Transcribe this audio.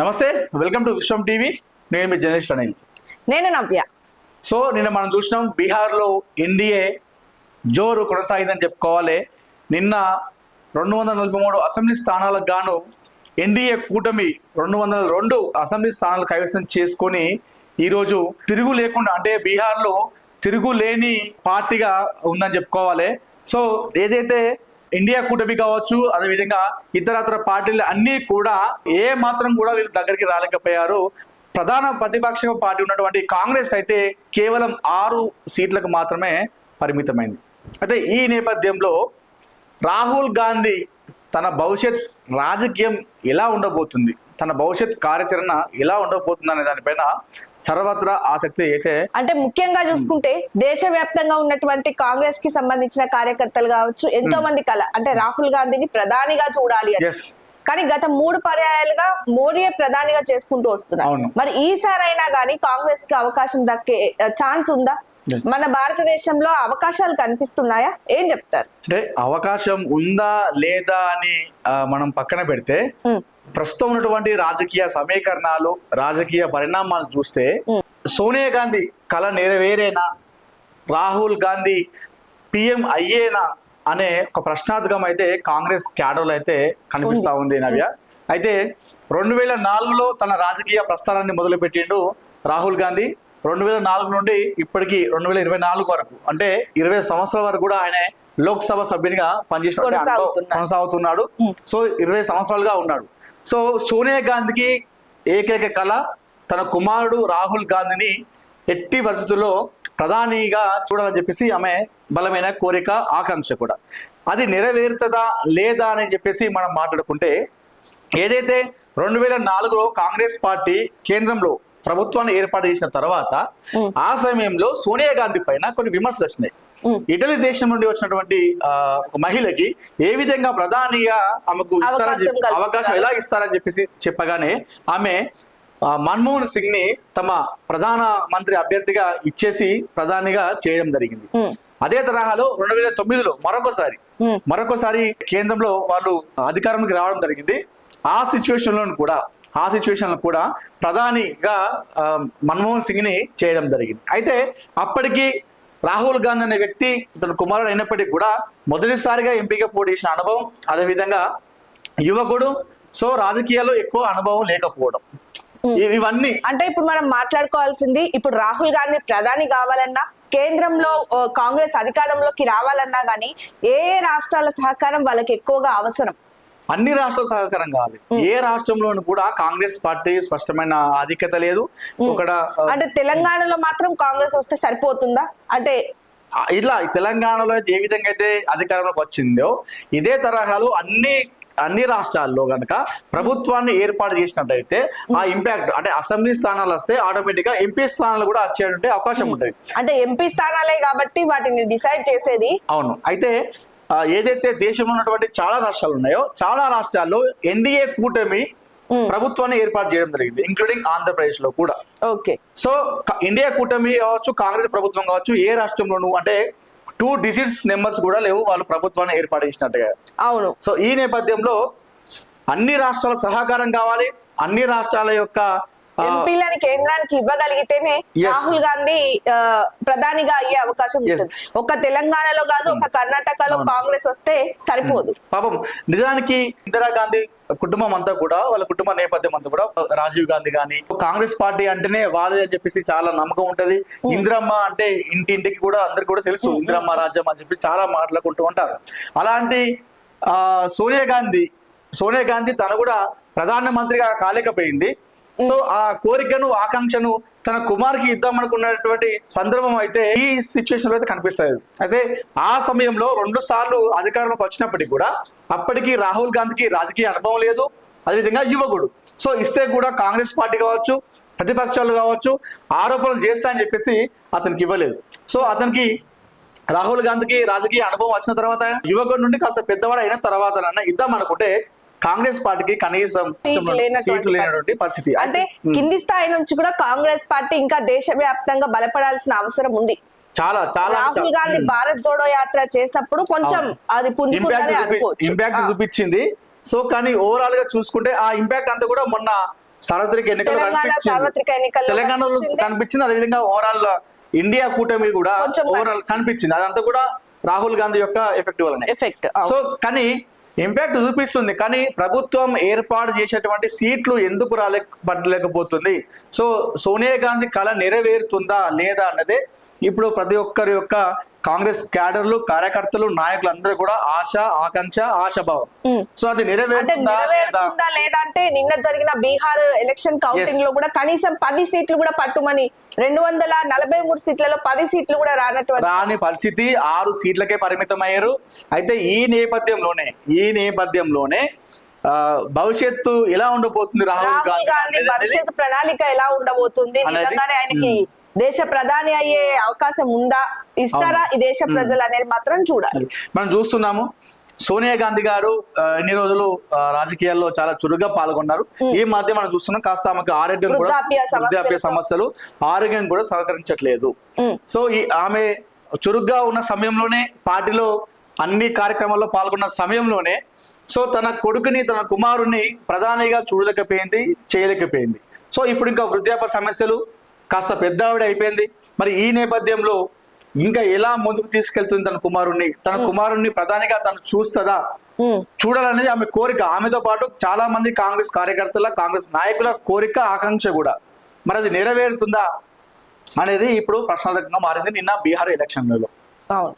నమస్తే welcome to Vishwam TV. నేను మీ journalist Anil. నేను నవ్య. సో నిన్న మనం చూసినాం బీహార్లో ఎన్డీఏ జోరు కొనసాగిందని చెప్పుకోవాలి. నిన్న రెండు వందల నలభై మూడు అసెంబ్లీ స్థానాలకు గాను ఎన్డీఏ కూటమి రెండు వందల రెండు అసెంబ్లీ స్థానాలు కైవసం చేసుకొని ఈరోజు తిరుగు లేకుండా అంటే బీహార్లో తిరుగు లేని పార్టీగా ఉందని చెప్పుకోవాలి. సో ఏదైతే ఇండియా కూటమి కావచ్చు అదేవిధంగా ఇతరత్ర పార్టీలు అన్నీ కూడా ఏ మాత్రం కూడా వీళ్ళు దగ్గరికి రాలేకపోయారు. ప్రధాన ప్రతిపక్ష పార్టీ ఉన్నటువంటి కాంగ్రెస్ అయితే కేవలం ఆరు సీట్లకు మాత్రమే పరిమితమైంది. అయితే ఈ నేపథ్యంలో రాహుల్ గాంధీ తన భవిష్యత్ రాజకీయం ఎలా ఉండబోతుంది? తన భవిష్యత్ కార్యాచరణ ఎలా ఉండబోతుంది అనే దానిపైన సర్వత్రా ఆసక్తి అయితే అంటే ముఖ్యంగా చూసుకుంటే దేశవ్యాప్తంగా ఉన్నటువంటి కాంగ్రెస్కి సంబంధించిన కార్యకర్తలు కావచ్చు ఎంతో మంది కల అంటే రాహుల్ గాంధీని ప్రధానిగా చూడాలి కానీ గత మూడు పర్యాయాలుగా మోడీయే ప్రధానిగా చేసుకుంటూ వస్తున్నారు. మరి ఈసారైనా గానీ కాంగ్రెస్కి అవకాశం దక్కే ఛాన్స్ ఉందా. మన భారతదేశంలో అవకాశాలు కనిపిస్తున్నాయా? ఏం చెప్తారు? అంటే అవకాశం ఉందా లేదా అని మనం పక్కన పెడితే ఉమ్, ప్రస్తుతం ఉన్నటువంటి రాజకీయ సమీకరణాలు రాజకీయ పరిణామాలు చూస్తే సోనియా గాంధీ కళ నెరవేరేనా? రాహుల్ గాంధీ పిఎం అయ్యేనా? అనే ఒక ప్రశ్నార్థకం అయితే కాంగ్రెస్ క్యాడర్లో అయితే కనిపిస్తా ఉంది. నవ్య. అయితే రెండు వేల నాలుగులో తన రాజకీయ ప్రస్థానాన్ని మొదలుపెట్టిండు రాహుల్ గాంధీ. రెండు వేల నాలుగు నుండి ఇప్పటికి రెండు వేల ఇరవై నాలుగు వరకు. అంటే ఇరవై సంవత్సరాల వరకు కూడా ఆయన లోక్సభ సభ్యునిగా పనిచేసిన కొనసాగుతున్నాడు. సో ఇరవై సంవత్సరాలుగా ఉన్నాడు. సో సోనియా గాంధీకి ఏకైక కళ తన కుమారుడు రాహుల్ గాంధీని ఎట్టి పరిస్థితుల్లో ప్రధానిగా చూడాలని చెప్పేసి ఆమె బలమైన కోరిక ఆకాంక్ష కూడా. అది నెరవేరుతుందా లేదా అని చెప్పేసి మనం మాట్లాడుకుంటే ఏదైతే రెండు వేల నాలుగులో కాంగ్రెస్ పార్టీ కేంద్రంలో ప్రభుత్వాన్ని ఏర్పాటు చేసిన తర్వాత. ఆ సమయంలో సోనియా గాంధీ పైన కొన్ని విమర్శలు వచ్చినాయి. ఇటలీ దేశం నుండి వచ్చినటువంటి మహిళకి ఏ విధంగా ప్రధానిగా ఆమెకు ఇస్తారని అవకాశం చెప్పి- కల్పిస్తారు. అవకాశం ఎలా ఇస్తారని చెప్పేసి చెప్పగానే ఆమె మన్మోహన్ సింగ్ని తమ ప్రధాన మంత్రి అభ్యర్థిగా ఇచ్చేసి ప్రధానిగా చేయడం జరిగింది. అదే తరహాలో రెండు వేల తొమ్మిదిలో మరొకసారి మరొకసారి కేంద్రంలో వాళ్ళు అధికారంలోకి రావడం జరిగింది. ఆ సిచ్యువేషన్లో కూడా ఆ సిచ్యువేషన్లో కూడా ప్రధానిగా మన్మోహన్ సింగ్ని చేయడం జరిగింది. అయితే అప్పటికి రాహుల్ గాంధీ అనే వ్యక్తి తన కుమారుడు అయినప్పటికీ కూడా మొదటిసారిగా ఎంపీగా పోటీ చేసిన అనుభవం అదేవిధంగా యువకుడు. సో రాజకీయాల్లో ఎక్కువ అనుభవం లేకపోవడం. ఇవన్నీ. అంటే ఇప్పుడు మనం మాట్లాడుకోవాల్సింది ఇప్పుడు రాహుల్ గాంధీ ప్రధాని కావాలన్నా కేంద్రంలో కాంగ్రెస్ అధికారంలోకి రావాలన్నా గానీ ఏ ఏ రాష్ట్రాల సహకారం వాళ్ళకి ఎక్కువగా అవసరం? అన్ని రాష్ట్రాల సహకారం కావాలి. ఏ రాష్ట్రంలోనూ కూడా కాంగ్రెస్ పార్టీ స్పష్టమైన ఆధిక్యత లేదు. ఆ, అంటే తెలంగాణలో మాత్రం కాంగ్రెస్ వస్తే సరిపోతుందా? అంటే ఇట్లా తెలంగాణలో ఏ విధంగా అయితే అధికారంలోకి వచ్చిందో ఇదే తరహాలో అన్ని అన్ని రాష్ట్రాల్లో గనక ప్రభుత్వాన్ని ఏర్పాటు చేసినట్టయితే ఆ ఇంపాక్ట్ అంటే అసెంబ్లీ స్థానాలు వస్తే ఆటోమేటిక్గా ఎంపీ స్థానాలు కూడా వచ్చేటువంటి అవకాశం ఉంటుంది. అంటే ఎంపీ స్థానాలే కాబట్టి వాటిని డిసైడ్ చేసేది అవును. అయితే ఏదైతే దేశంలో ఉన్నటువంటి చాలా రాష్ట్రాలు ఉన్నాయో చాలా రాష్ట్రాల్లో ఎన్డీఏ కూటమి ప్రభుత్వాన్ని ఏర్పాటు చేయడం జరిగింది ఇంక్లూడింగ్ ఆంధ్రప్రదేశ్లో కూడా. ఓకే. సో ఇండియా కూటమి కావచ్చు కాంగ్రెస్ ప్రభుత్వం కావచ్చు ఏ రాష్ట్రంలోనూ అంటే టూ డిజిట్స్ నెంబర్స్ కూడా లేవు వాళ్ళు ప్రభుత్వాన్ని ఏర్పాటు చేసినట్టుగా. అవును. సో ఈ నేపథ్యంలో అన్ని రాష్ట్రాల సహకారం కావాలి అన్ని రాష్ట్రాల యొక్క ఎంపీలని కేంద్రానికి ఇవ్వగలిగితేనే. రాహుల్ గాంధీ ప్రధానిగా అయ్యే అవకాశం. ఉంటుంది. ఒక తెలంగాణలో కాదు ఒక కర్ణాటకలో. కాంగ్రెస్ వస్తే సరిపోదు. పాపం నిజానికి ఇందిరాగాంధీ కుటుంబం అంతా కూడా వాళ్ళ కుటుంబ నేపథ్యం అంతా కూడా రాజీవ్ గాంధీ గాని కాంగ్రెస్ పార్టీ అంటేనే వాళ్ళే అని చెప్పేసి చాలా నమ్మకం ఉంటది. ఇందిరమ్మ అంటే ఇంటి ఇంటికి కూడా అందరికి కూడా తెలుసు ఇందిరమ్మ రాజ్యం అని చెప్పి చాలా మాట్లాడుకుంటూ ఉంటారు. అలాంటి ఆ సోనియా గాంధీ సోనియా గాంధీ తను కూడా ప్రధానమంత్రిగా కాలేకపోయింది. సో ఆ కోరికను ఆకాంక్షను తన కుమార్కి ఇద్దామనుకున్నటువంటి సందర్భం అయితే ఈ సిచ్యువేషన్లో అయితే కనిపిస్తుంది అయితే ఆ సమయంలో రెండు సార్లు అధికారంలోకి వచ్చినప్పటికీ కూడా అప్పటికి రాహుల్ గాంధీకి రాజకీయ అనుభవం లేదు. అదేవిధంగా యువకుడు. సో ఇస్తే కూడా కాంగ్రెస్ పార్టీ కావచ్చు ప్రతిపక్షాలు కావచ్చు ఆరోపణలు చేస్తా అని చెప్పేసి అతనికి ఇవ్వలేదు. సో అతనికి రాహుల్ గాంధీకి రాజకీయ అనుభవం వచ్చిన తర్వాత యువకుడి నుండి కాస్త పెద్దవాడు అయిన తర్వాత ఇద్దాం అనుకుంటే కాంగ్రెస్ పార్టీకి కనీసం సీట్లు లేనటువంటి పరిస్థితి. అంటే కింది స్థాయి నుంచి కూడా కాంగ్రెస్ పార్టీ ఇంకా దేశవ్యాప్తంగా బలపడాల్సిన అవసరం ఉంది. చాలా చాలా రాహుల్ గాంధీ భారత్ జోడో యాత్ర చేసినప్పుడు కొంచెం అది ఇంపాక్ట్ చూపించింది. సో కానీ ఓవరాల్గా చూసుకుంటే ఆ ఇంపాక్ట్ అంతా కూడా మొన్న సార్వత్రిక ఎన్నికలు కనిపించింది. తెలంగాణలో కనిపించింది. అదేవిధంగా ఓవరాల్ ఇండియా కూటమి కూడా ఓవరాల్ కనిపించింది. అదంతా కూడా రాహుల్ గాంధీ యొక్క ఎఫెక్ట్ వల్లనే. ఎఫెక్ట్ సో కానీ ఇంపాక్ట్ చూపిస్తుంది కానీ ప్రభుత్వం ఏర్పాటు చేసేటువంటి సీట్లు ఎందుకు రాలేకపోతుంది సో సోనియా గాంధీ కళ నెరవేరుతుందా లేదా అన్నదే ఇప్పుడు ప్రతి ఒక్కరి యొక్క కాంగ్రెస్ క్యాడర్లు కార్యకర్తలు నాయకులు అందరూ కూడా ఆశ ఆకాంక్ష ఆశాభావం. సో అది నెరవేరుతుందా లేదా నెరవేరుతుందా లేదా? అంటే నిన్న జరిగిన బీహార్ ఎలక్షన్ కౌంటింగ్. లో కూడా కనీసం పది సీట్లు కూడా పట్టుమని రెండు వందల నలభై మూడు సీట్లలో పది సీట్లు కూడా రానటువంటి రాని పరిస్థితి ఆరు సీట్లకే పరిమితం అయ్యారు అయితే ఈ నేపథ్యంలోనే ఈ నేపథ్యంలోనే భవిష్యత్తు ఎలా ఉండబోతుంది రాహుల్ గాంధీ గాంధీ అనేది- భవిష్యత్ ప్రణాళిక ఎలా ఉండబోతుంది? నిజంగానే ఆయనకి దేశ ప్రధాని అయ్యే అవకాశం ఉందా? ఇస్తారా? ఈ దేశ ప్రజలు అనేది మాత్రం చూడాలి. మనం చూస్తున్నాము సోనియా గాంధీ గారు ఆ, ఇన్ని రోజులు రాజకీయాల్లో చాలా చురుగ్గా పాల్గొన్నారు. ఈ మధ్య మనం చూస్తున్నాం కాస్త ఆమెకు ఆరోగ్యం కూడా వృద్ధాప్య సమస్యలు. ఆరోగ్యం కూడా సహకరించట్లేదు. సో ఈ ఆమె చురుగ్గా ఉన్న సమయంలోనే పార్టీలో అన్ని కార్యక్రమాల్లో పాల్గొన్న సమయంలోనే సో తన కొడుకుని తన కుమారుణ్ణి ప్రధానిగా చూడలేకపోయింది చేయలేకపోయింది. సో ఇప్పుడు ఇంకా వృద్ధాప్య సమస్యలు కాస్త పెద్ద ఆవిడ అయిపోయింది. మరి ఈ నేపథ్యంలో ఇంకా ఎలా ముందుకు తీసుకెళ్తుంది తన కుమారుణ్ణి? తన కుమారుణ్ణి ప్రధానిగా తను చూస్తుందా. చూడాలనేది ఆమె కోరిక. ఆమెతో పాటు చాలా మంది కాంగ్రెస్ కార్యకర్తల కాంగ్రెస్ నాయకుల కోరిక ఆకాంక్ష కూడా. మరి అది నెరవేరుతుందా అనేది ఇప్పుడు ప్రశ్నార్థకంగా మారింది నిన్న బీహార్ ఎలక్షన్లలో. అవును.